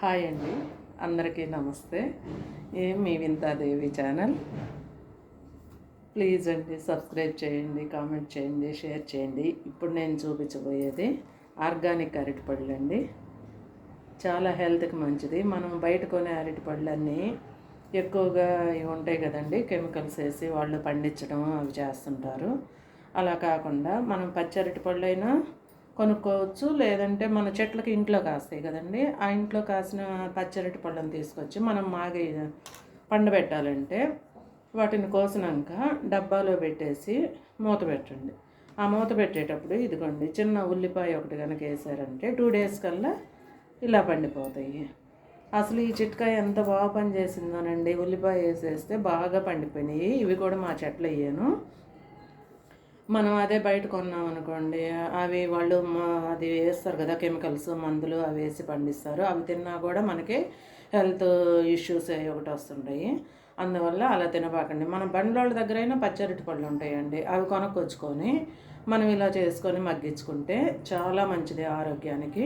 Hi అండి. అందరికీ నమస్తే. ఏం మీ వింతాదేవి ఛానల్? ప్లీజ్ అండి సబ్స్క్రైబ్ చేయండి కామెంట్ చేయండి షేర్ చేయండి. ఇప్పుడు నేను చూపించబోయేది ఆర్గానిక్ అరటిపళ్ళు అండి. చాలా హెల్త్కి మంచిది. మనం బయట కొనే అరటిపళ్ళన్నీ ఎక్కువగా ఇవి ఉంటాయి కదండి కెమికల్స్ వేసి వాళ్ళు పండించడం అవి చేస్తుంటారు. అలా కాకుండా మనం పచ్చి అరటిపళ్ళు అయినా కొనుక్కోవచ్చు. లేదంటే మన చెట్లకి ఇంట్లో కాస్తాయి కదండి. ఆ ఇంట్లో కాసిన పచ్చరటి పళ్ళను తీసుకొచ్చి మనం మాగే పండబెట్టాలంటే వాటిని కోసినాక డబ్బాలో పెట్టేసి మూత పెట్టండి. ఆ మూత పెట్టేటప్పుడు ఇదిగోండి చిన్న ఉల్లిపాయ ఒకటి కనుక వేసారంటే టూ డేస్ కల్లా ఇలా పండిపోతాయి. అసలు ఈ చిట్కాయ ఎంత బాగా పనిచేసిందోనండి. ఉల్లిపాయ వేసేస్తే బాగా పండిపోయినాయి. ఇవి కూడా మా చెట్లు అయ్యాను మనం అదే బయట కొన్నాం అనుకోండి అవి వాళ్ళు అది వేస్తారు కదా కెమికల్స్ మందులు అవి వేసి పండిస్తారు. అవి తిన్నా కూడా మనకి హెల్త్ ఇష్యూస్ ఒకటి వస్తుంటాయి. అందువల్ల అలా తినబాకండి. మన బండ్లోళ్ళ దగ్గర అయినా పచ్చరటి పళ్ళు ఉంటాయండి. అవి కొనుక్కొచ్చుకొని మనం ఇలా చేసుకొని మగ్గించుకుంటే చాలా మంచిది ఆరోగ్యానికి.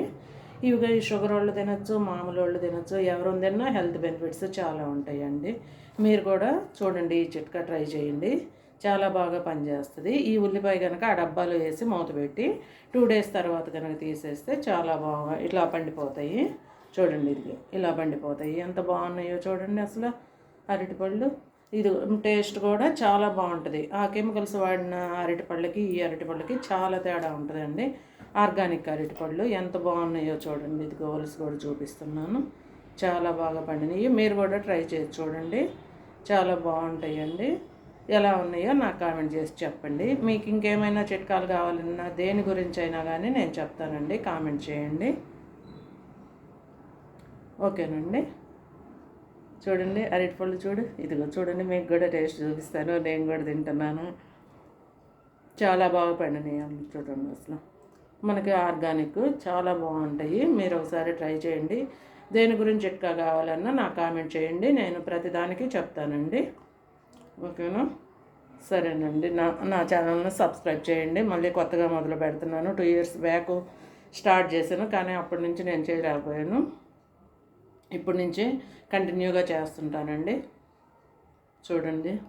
ఇవిగా ఈ షుగర్ వాళ్ళు తినచ్చు మామూలు వాళ్ళు తినచ్చు ఎవరు తిన్నా హెల్త్ బెనిఫిట్స్ చాలా ఉంటాయండి. మీరు కూడా చూడండి ఈ చిట్కా ట్రై చేయండి. చాలా బాగా పనిచేస్తుంది. ఈ ఉల్లిపాయ కనుక ఆ డబ్బాలో వేసి మూత పెట్టి టూ డేస్ తర్వాత కనుక తీసేస్తే చాలా బాగా ఇట్లా పండిపోతాయి. చూడండి ఇది ఇలా పండిపోతాయి. ఎంత బాగున్నాయో చూడండి అసలు అరటిపళ్ళు. ఇది టేస్ట్ కూడా చాలా బాగుంటుంది. ఆ కెమికల్స్ వాడిన అరటిపళ్ళకి ఈ అరటిపళ్ళకి చాలా తేడా ఉంటుందండి. ఆర్గానిక్ అరటిపళ్ళు ఎంత బాగున్నాయో చూడండి. ఇది గోల్స్ కూడా చూపిస్తున్నాను. చాలా బాగా పండినాయి మీరు కూడా ట్రై చేసి చూడండి. చాలా బాగుంటాయండి. ఎలా ఉన్నాయో నాకు కామెంట్ చేసి చెప్పండి. మీకు ఇంకేమైనా చిట్కాలు కావాలన్నా దేని గురించి అయినా కానీ నేను చెప్తానండి. కామెంట్ చేయండి. ఓకేనండి. చూడండి అరటిపళ్ళు చూడు. ఇదిగో చూడండి మీకు కూడా టేస్ట్ చూపిస్తాను. నేను కూడా తింటున్నాను. చాలా బాగా పండినాయి చూడండి అసలు. మనకి ఆర్గానిక్ చాలా బాగుంటాయి. మీరు ఒకసారి ట్రై చేయండి. దేని గురించి చిట్కా కావాలన్నా నాకు కామెంట్ చేయండి. నేను ప్రతిదానికి చెప్తానండి. ఓకేనా? సరేనండి. నా నా ఛానల్ని సబ్స్క్రైబ్ చేయండి. మళ్ళీ కొత్తగా మొదలు పెడుతున్నాను. టూ ఇయర్స్ బ్యాక్ స్టార్ట్ చేశాను. కానీ అప్పటి నుంచి నేను చేయలేకపోయాను. ఇప్పటి నుంచి కంటిన్యూగా చేస్తుంటానండి. చూడండి.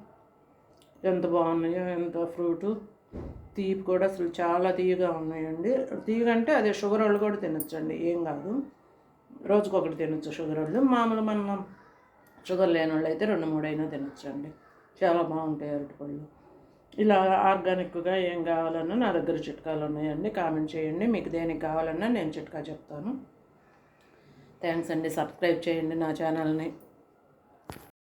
ఎంత బాగున్నాయో ఎంత ఫ్రూటు తీపి కూడా అసలు చాలా తీయగా ఉన్నాయండి. తీయగంటే అదే షుగర్ వాళ్ళు కూడా తినొచ్చండి. ఏం కాదు. రోజుకొకటి తినొచ్చు షుగర్ వాళ్ళు. మామూలు మనం షుగర్ లేని వాళ్ళు అయితే రెండు మూడైనా తినొచ్చండి. చాలా బాగుంటాయి అరటిపళ్ళు ఇలా ఆర్గానిక్గా ఏం కావాలన్నా నా దగ్గర చిట్కాలు ఉన్నాయండి. కామెంట్ చేయండి. మీకు దేనికి కావాలన్నా నేను చిట్కా చెప్తాను. థ్యాంక్స్ అండి. సబ్స్క్రైబ్ చేయండి నా ఛానల్ని.